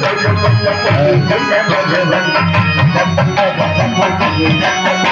Thank you.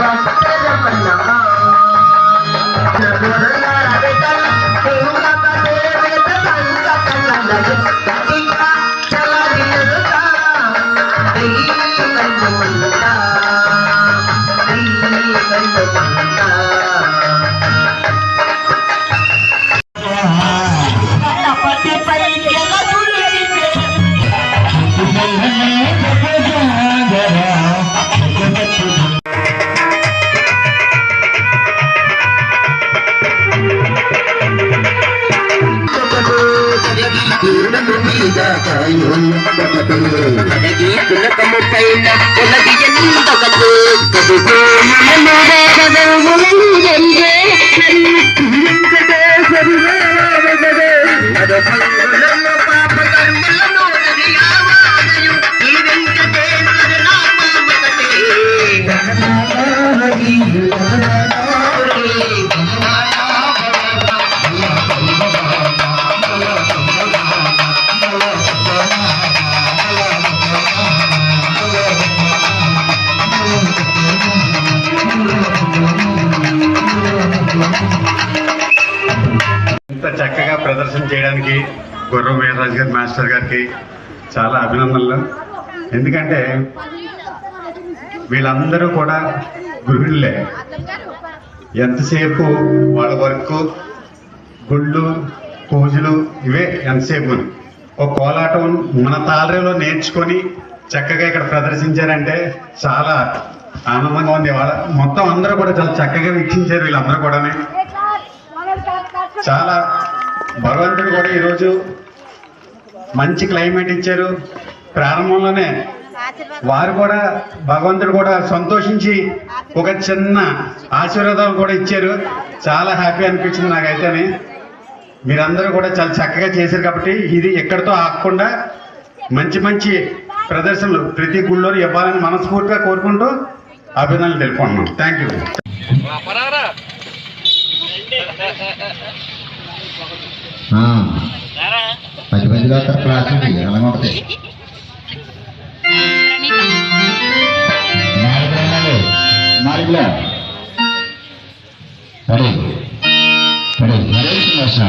भवती ఎందగదు కదుగో మనము వేదములందే అరపంగులను పాప ప్రదర్శన చేయడానికి గుర్రం వీరరాజు గారి మాస్టర్ గారికి చాలా అభినందనలు. ఎందుకంటే వీళ్ళందరూ కూడా గృహిణులే. ఎంతసేపు వాళ్ళ వర్క్ గుళ్ళు పూజలు ఇవే ఎంతసేపు. ఒక కోలాటం మన తాలరేలో నేర్చుకొని చక్కగా ఇక్కడ ప్రదర్శించారంటే చాలా ఆనందంగా ఉంది. వాళ్ళ మొత్తం అందరూ కూడా చాలా చక్కగా వీక్షించారు వీళ్ళందరూ కూడా చాలా భగవంతుడు కూడా ఈరోజు మంచి క్లైమేట్ ఇచ్చారు. ప్రారంభంలోనే వారు కూడా భగవంతుడు కూడా సంతోషించి ఒక చిన్న ఆశీర్వాదం కూడా ఇచ్చారు. చాలా హ్యాపీ అనిపించింది నాకైతేనే. మీరందరూ కూడా చాలా చక్కగా చేశారు కాబట్టి ఇది ఎక్కడితో ఆగకుండా మంచి మంచి ప్రదర్శనలు ప్రతి గుళ్ళో ఇవ్వాలని మనస్ఫూర్తిగా కోరుకుంటూ అభినందనలు తెలుపుకుంటున్నాం. థ్యాంక్ యూ ఆ, పది పదిలో వస్తారు క్లాసులకి అలాగే ఉంటుంది నాలుగు రెండాలు నాలుగులో సరే సరే సరే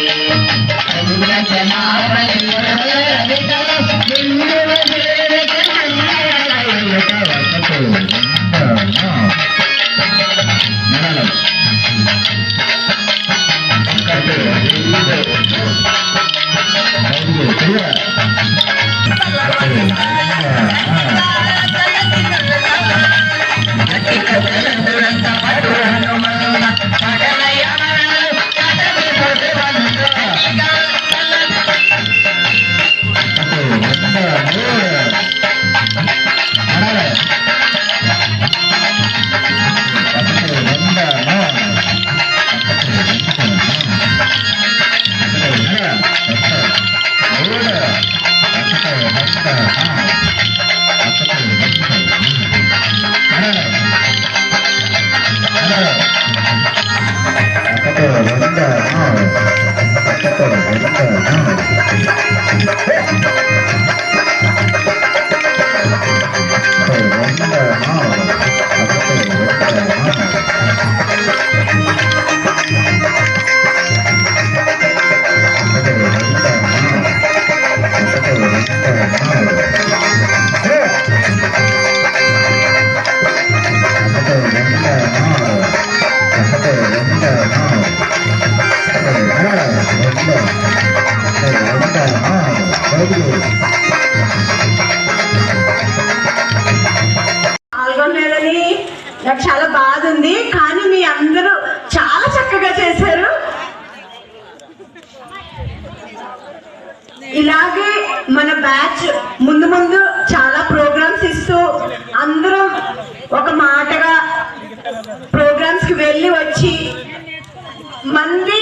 నాకు చాలా బాధ ఉంది కానీ మీ అందరూ చాలా చక్కగా చేశారు. ఇలాగే మన బ్యాచ్ ముందు ముందు చాలా ప్రోగ్రామ్స్ ఇస్తూ అందరం ఒక మాటగా ప్రోగ్రామ్స్కి వెళ్ళి వచ్చి మంది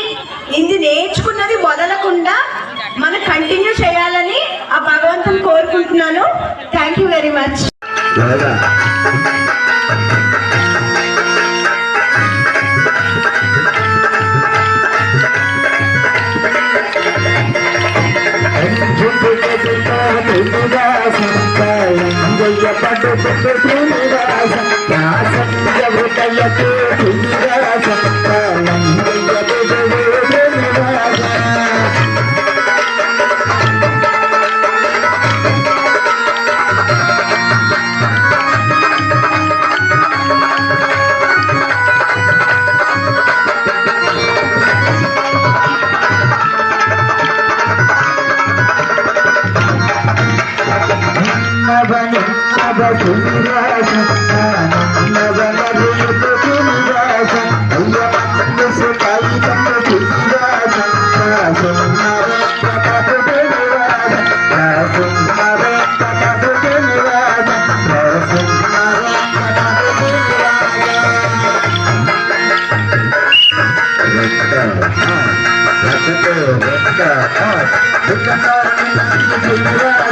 ఇది నేర్చుకున్నది వదలకుండా మనం కంటిన్యూ చేయాలని ఆ భగవంతుని కోరుకుంటున్నాను. థ్యాంక్ యూ వెరీ మచ్ नवन नव सुंदरस नवन रूप सुंदरस अय्या मंदस काई तंग सुंदरस सुंदर प्रकट देवरस सुंदर प्रकट देवरस सुंदर प्रकट देवरस रक्त रक्त रक्त रक्त रक्त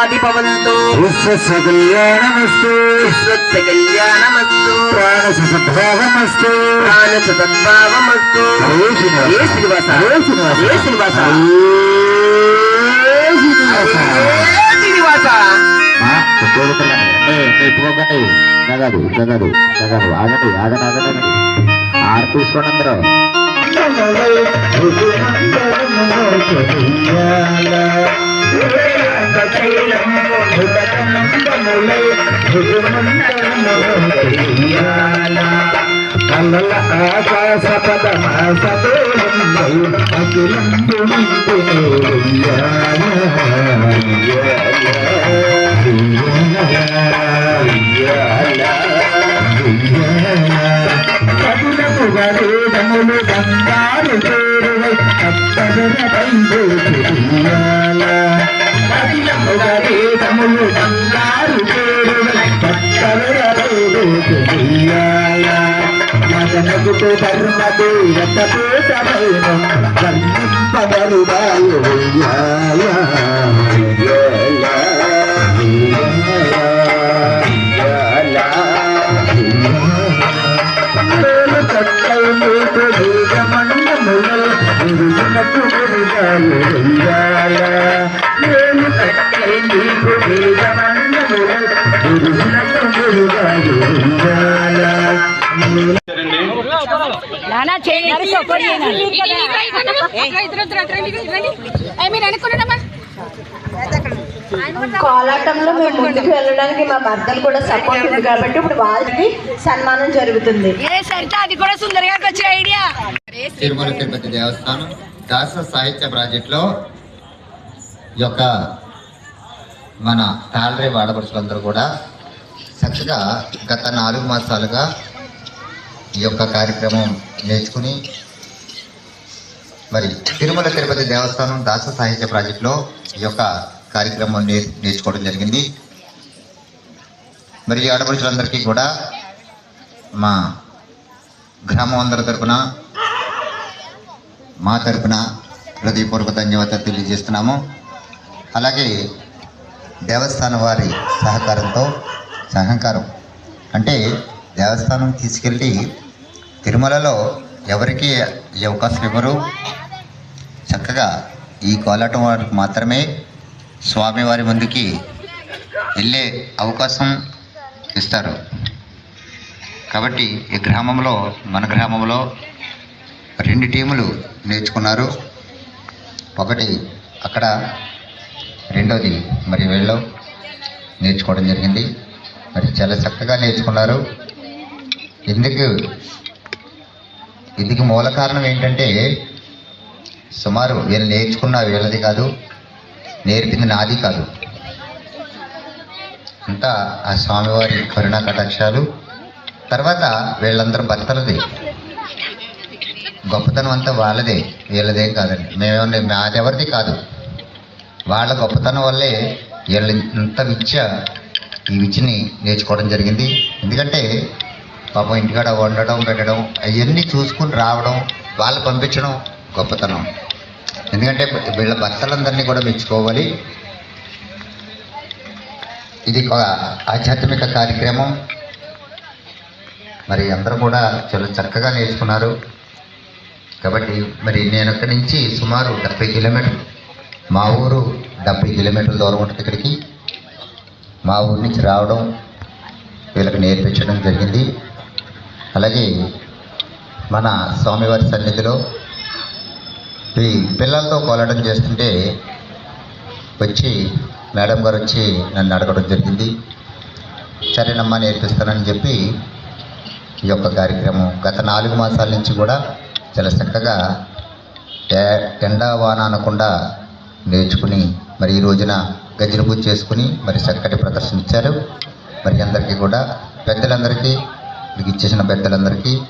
సన్మంగళాది భవంతు కళ్యాణమస్తు కళ్యాణమస్తు సద్భావమస్తు సద్భావమస్తు శ్రీనివాస. ఏ శ్రీనివాస. ఏ శ్రీనివాస? శ్రీనివాస. ఆగండి ఆగండి ఆగండి. ఆరు తీసుకోండి అందరూ. కల్లల ఆకాశ పదమ సదోలంబై అఖిలంబు కదులకు గరుడములు బంగారు కదిలము బంగారు పేరువై కప్పదనపై ఉయ్యాల. మదనగుటు ధర్మదు రథపూతమైన వర్ణింపగలుగాలు ఉయ్యాల, అనుకున్నాడమ్మా కోలాటంలో మేము ముందుకు వెళ్ళడానికి మా భర్తలు కూడా సపోర్ట్ ఉంది కాబట్టి ఇప్పుడు వాళ్ళకి సన్మానం జరుగుతుంది ఏ సరిత అది కూడా సుందర్ గారికి వచ్చిన ఐడియా తిరుమల తిరుపతి దేవస్థానం దాస సాహిత్య ప్రాజెక్టులో ఈ యొక్క మన తాళరే వాడపరుచులందరూ కూడా చక్కగా గత నాలుగు మాసాలుగా ఈ యొక్క కార్యక్రమం నేర్చుకుని మరి తిరుమల తిరుపతి దేవస్థానం దాస సాహిత్య ప్రాజెక్టులో ఈ యొక్క కార్యక్రమం నేర్ నేర్చుకోవడం జరిగింది. మరి ఆడపడుచులందరికీ కూడా మా గ్రామం అందరి తరపున మా తరపున హృదయపూర్వక ధన్యవాదాలు తెలియజేస్తున్నాము. అలాగే దేవస్థానం వారి సహకారంతో సహకారం. అంటే దేవస్థానం తీసుకెళ్ళి తిరుమలలో ఎవరికి ఈ అవకాశం ఇవ్వరు? చక్కగా ఈ కోలాటం వారికి మాత్రమే స్వామివారి ముందుకి వెళ్ళే అవకాశం ఇస్తారు. కాబట్టి ఈ గ్రామంలో మన గ్రామంలో రెండు టీములు నేర్చుకున్నారు. ఒకటి అక్కడ రెండోది మరి వీళ్ళు నేర్చుకోవడం జరిగింది. మరి చాలా చక్కగా నేర్చుకున్నారు. ఎందుకు ఇందుకు మూల కారణం ఏంటంటే సుమారు వీళ్ళు నేర్చుకున్న వీళ్ళది కాదు నేర్పింది నాది కాదు. అంతా ఆ స్వామివారి కరుణా కటాక్షాలు. తర్వాత వీళ్ళందరూ భర్తలది. గొప్పతనం అంతా వాళ్ళదే వీళ్ళదేం కాదండి. మేమేమన్నా మాదెవరిది కాదు. వాళ్ళ గొప్పతనం వల్లే వీళ్ళు ఇంత విద్య ఈ విద్యని నేర్చుకోవడం జరిగింది. ఎందుకంటే పాపం ఇంటికాడ వండడం పెట్టడం అవన్నీ చూసుకుని రావడం వాళ్ళు పంపించడం గొప్పతనం. ఎందుకంటే వీళ్ళ భర్తలందరినీ కూడా మెచ్చుకోవాలి. ఇది ఒక ఆధ్యాత్మిక కార్యక్రమం. మరి అందరూ కూడా చాలా చక్కగా నేర్చుకున్నారు. కాబట్టి మరి నేను అక్కడి నుంచి సుమారు డెబ్బై కిలోమీటర్లు మా ఊరు డెబ్బై కిలోమీటర్ల దూరం ఉంటుంది ఇక్కడికి. మా ఊరి నుంచి రావడం వీళ్ళకి నేర్పించడం జరిగింది. అలాగే మన స్వామివారి సన్నిధిలో ఈ పిల్లలతో కోలాటం చేస్తుంటే వచ్చి మేడం గారు వచ్చి నన్ను అడగడం జరిగింది. సరేనమ్మా నేర్పిస్తానని చెప్పి ఈ యొక్క కార్యక్రమం గత నాలుగు మాసాల నుంచి కూడా చాలా చక్కగా ఎండా వాన అనకుండా నేర్చుకుని మరి ఈ రోజున గజ్జల పూజ చేసుకుని మరి చక్కటి ప్రదర్శన ఇచ్చారు. మరి అందరికీ కూడా పెద్దలందరికీ మీకు ఇచ్చేసిన పెద్దలందరికీ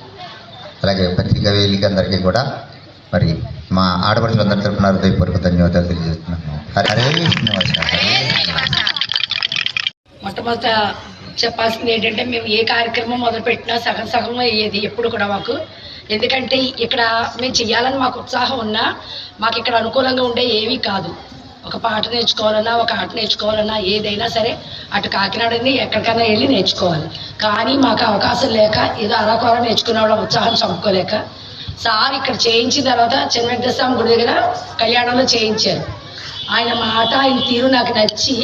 అలాగే పత్రికా వేలికి అందరికీ కూడా మరి మా ఆడపడుచులందరి తరఫున హృదయపూర్వక ధన్యవాదాలు తెలియజేస్తున్నాను. హరే మొట్టమొదట చెప్పాల్సింది ఏంటంటే మేము ఏ కార్యక్రమం మొదలు పెట్టినా సగం సగం అయ్యేది ఎప్పుడు కూడా మాకు. ఎందుకంటే ఇక్కడ మేము చెయ్యాలని మాకు ఉత్సాహం ఉన్నా మాకు ఇక్కడ అనుకూలంగా ఉండే ఏమీ కాదు. ఒక పాట నేర్చుకోవాలన్నా ఒక ఆట నేర్చుకోవాలన్నా ఏదైనా సరే అటు కాకినాడని ఎక్కడికైనా వెళ్ళి నేర్చుకోవాలి. కానీ మాకు అవకాశం లేక ఏదో అరాకొర నేర్చుకునే వాళ్ళ ఉత్సాహం చంపుకోలేక సార్ ఇక్కడ చేయించిన తర్వాత చిన్న వెంకటస్వామి గుడి దగ్గర కళ్యాణంలో చేయించారు. ఆయన మాట ఆయన తీరు నాకు నచ్చి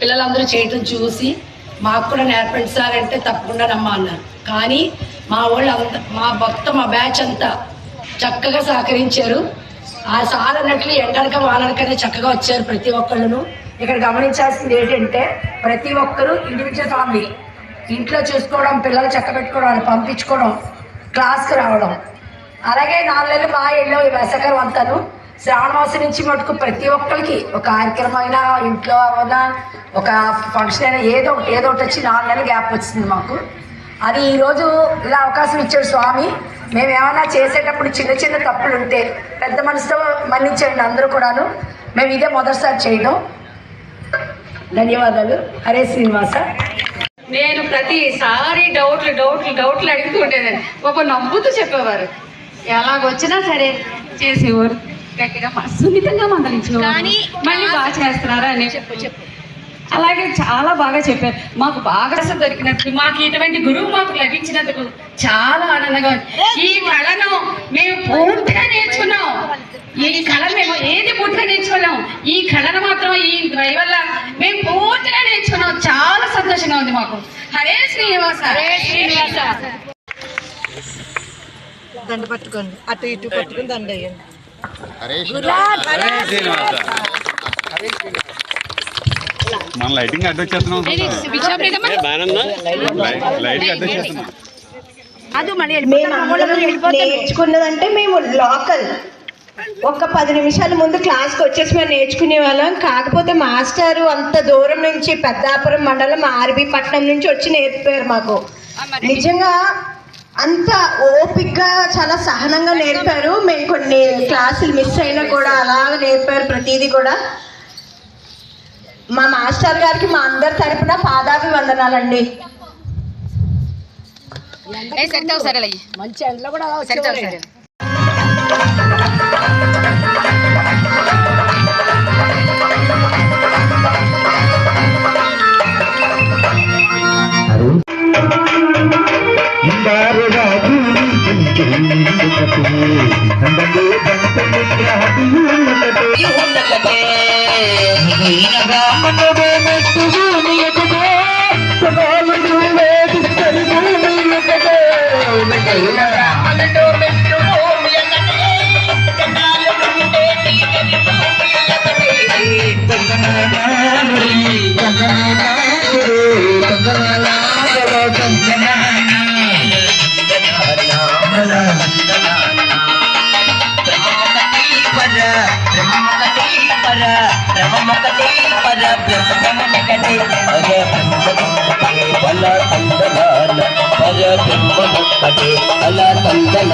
పిల్లలందరూ చేయటం చూసి మాకు కూడా నేర్పండి సార్ అంటే తప్పకుండా నమ్మ అన్నారు కానీ మా వాళ్ళు అంత మా భక్త మా బ్యాచ్ అంతా చక్కగా సహకరించారు. ఆ సార్ అన్నట్లు ఎండనక వాననకనే చక్కగా వచ్చారు ప్రతి ఒక్కళ్ళను. ఇక్కడ గమనించాల్సింది ఏంటంటే ప్రతి ఒక్కరూ ఇండివిజువల్ ఫ్యామిలీ ఇంట్లో చూసుకోవడం పిల్లలు చక్క పెట్టుకోవడం పంపించుకోవడం క్లాస్కి రావడం. అలాగే నాలుగు నెలలు ఇళ్ళు వెళ్ళాం ఈ వేసవకాలం అంతాను. శ్రావణ మాసం నుంచి మటుకు ప్రతి ఒక్కరికి ఒక కార్యక్రమం అయినా ఇంట్లో అయినా ఒక ఫంక్షన్ అయినా ఏదో ఒకటి ఏదో ఒకటి వచ్చి నాలుగు నెలలు గ్యాప్ వచ్చింది మాకు. అది ఈరోజు ఇలా అవకాశం ఇచ్చాడు స్వామి. మేము ఏమైనా చేసేటప్పుడు చిన్న చిన్న తప్పులు ఉంటే పెద్ద మనసుతో మన్నించండి అందరూ కూడాను. మేము ఇదే మొదటిసారి చేయడం ధన్యవాదాలు. హరే శ్రీనివాస. నేను ప్రతిసారి డౌట్లు డౌట్లు డౌట్లు అడుగుతూ ఉండేదాన్ని. ఒక నవ్వుతూ చెప్పేవారు. ఎలాగొచ్చినా సరే చేసేవారు. గట్టిగా సున్నితంగా మందలించేవారు కానీ మళ్ళీ బాగా చేస్తున్నారా అని చెప్పు చెప్పు. అలాగే చాలా బాగా చెప్పారు. మాకు బాగా అసలు దొరికినట్టు మాకు ఇటువంటి గురువు మాకు లభించినందుకు చాలా ఆనందంగా ఉంది. ఈ కళను మేము పూర్తిగా నేర్చుకున్నాం. ఈ కళ మేము ఏది పూర్తిగా నేర్చుకున్నాం ఈ కళను మాత్రం ఈ వల్ల మేము పూర్తిగా నేర్చుకున్నాం. చాలా సంతోషంగా ఉంది మాకు. హరే శ్రీనివాస. హరే శ్రీనివాస. దండ పట్టుకోండి. అటు ఇటు పట్టుకుని దండ వేయండి. మన లైటింగ్ అడ్డొచ్చేస్తున్నాం లైటింగ్ అడ్డొచ్చేస్తున్నాం మేమందరం నేర్చుకున్నదంటే మేము లోకల్ ఒక పది నిమిషాల ముందు క్లాస్కి వచ్చేసి మేము నేర్చుకునే వాళ్ళం. కాకపోతే మాస్టారు అంత దూరం నుంచి పెద్దాపురం మండలం ఆర్బీ పట్నం నుంచి వచ్చి నేర్పారు మాకు. నిజంగా అంత ఓపిక్గా చాలా సహనంగా నేర్పారు. మేము కొన్ని క్లాసులు మిస్ అయినా కూడా అలాగ నేర్పారు ప్రతిదీ కూడా. మా మాస్టర్ గారికి మా అందరి తరపున పాదాభివందనాలండి. సెట్ అవుతారు మంచి ఎండలో కూడా Yeah. అలా అవుతారు అలా తందన